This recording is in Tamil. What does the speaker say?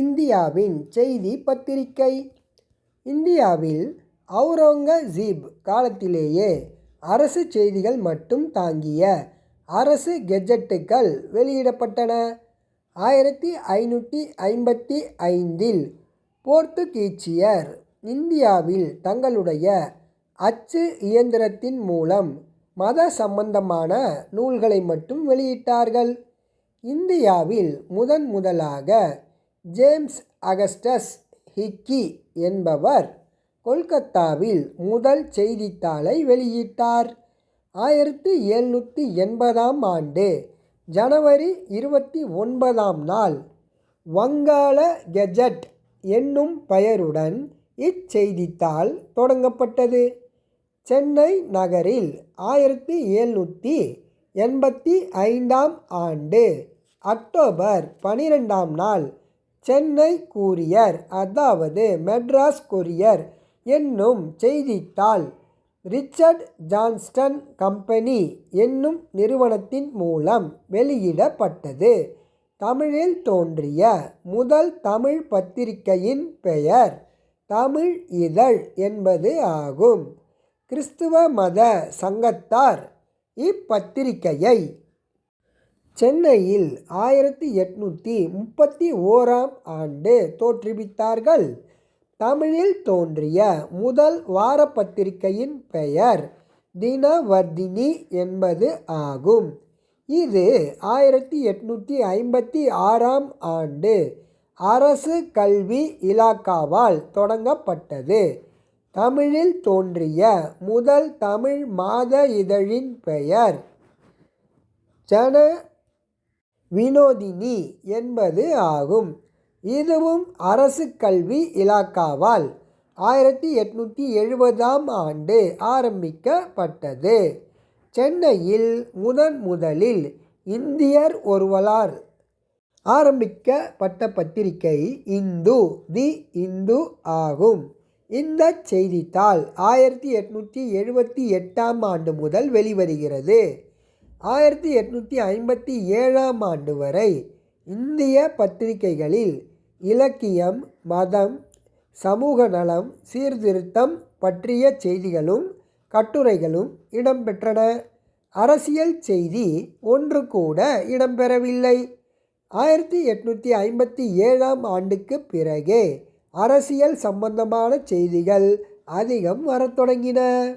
இந்தியாவின் செய்தி பத்திரிகை இந்தியாவில் அவுரங்கசீப் காலத்திலேயே அரசு செய்திகள் மட்டும் தாங்கிய அரசு கெஜெட்டுகள் வெளியிடப்பட்டன. ஆயிரத்தி ஐநூற்றி ஐம்பத்தி ஐந்தில் போர்த்துகீச்சியர் இந்தியாவில் தங்களுடைய அச்சு இயந்திரத்தின் மூலம் மத சம்பந்தமான நூல்களை மட்டும் வெளியிட்டார்கள். இந்தியாவில் முதன் முதலாக ஜேம்ஸ் அகஸ்டஸ் ஹிக்கி என்பவர் கொல்கத்தாவில் முதல் செய்தித்தாளை வெளியிட்டார். ஆயிரத்தி எழுநூற்றி எண்பதாம் ஆண்டு ஜனவரி இருபத்தி ஒன்பதாம் நாள் வங்காள கெஜட் என்னும் பெயருடன் இச்செய்தித்தாள் தொடங்கப்பட்டது. சென்னை நகரில் ஆயிரத்தி எழுநூற்றி எண்பத்தி ஐந்தாம் ஆண்டு அக்டோபர் பனிரெண்டாம் நாள் சென்னை கூரியர் அதாவது மெட்ராஸ் கொரியர் என்னும் செய்தித்தாள் ரிச்சர்ட் ஜான்ஸ்டன் கம்பெனி என்னும் நிறுவனத்தின் மூலம் வெளியிடப்பட்டது. தமிழில் தோன்றிய முதல் தமிழ் பத்திரிகையின் பெயர் தமிழ் இதழ் என்பது ஆகும். கிறிஸ்துவ மத சங்கத்தார் இப்பத்திரிகையை சென்னையில் ஆயிரத்தி எண்ணூற்றி முப்பத்தி ஓராம் ஆண்டு தோற்றுவித்தார்கள். தமிழில் தோன்றிய முதல் வாரப்பத்திரிகையின் பெயர் தினவர்தினி என்பது ஆகும். இது ஆயிரத்தி எட்நூற்றி ஐம்பத்தி ஆறாம் ஆண்டு அரசு கல்வி இலாக்காவால் தொடங்கப்பட்டது. தமிழில் தோன்றிய முதல் தமிழ் மாத இதழின் பெயர் ஜன வினோதினி என்பது ஆகும். இதுவும் அரசு கல்வி இலாக்காவால் ஆயிரத்தி எட்நூற்றி எழுபதாம் ஆண்டு ஆரம்பிக்கப்பட்டது. சென்னையில் முதன் முதலில் இந்தியர் ஒருவரால் ஆரம்பிக்கப்பட்ட பத்திரிகை இந்து தி இந்து ஆகும். இந்த செய்தித்தாள் ஆயிரத்தி எட்நூற்றி எழுபத்தி எட்டாம் ஆண்டு முதல் வெளிவருகிறது. ஆயிரத்தி எட்நூற்றி ஐம்பத்தி ஏழாம் ஆண்டு வரை இந்திய பத்திரிகைகளில் இலக்கியம் மதம் சமூக நலம் சீர்திருத்தம் பற்றிய செய்திகளும் கட்டுரைகளும் இடம்பெற்றன. அரசியல் செய்தி ஒன்று கூட இடம்பெறவில்லை. ஆயிரத்தி எட்நூற்றி ஐம்பத்தி ஏழாம் ஆண்டுக்குப் பிறகே அரசியல் சம்பந்தமான செய்திகள் அதிகம் வரத் தொடங்கின.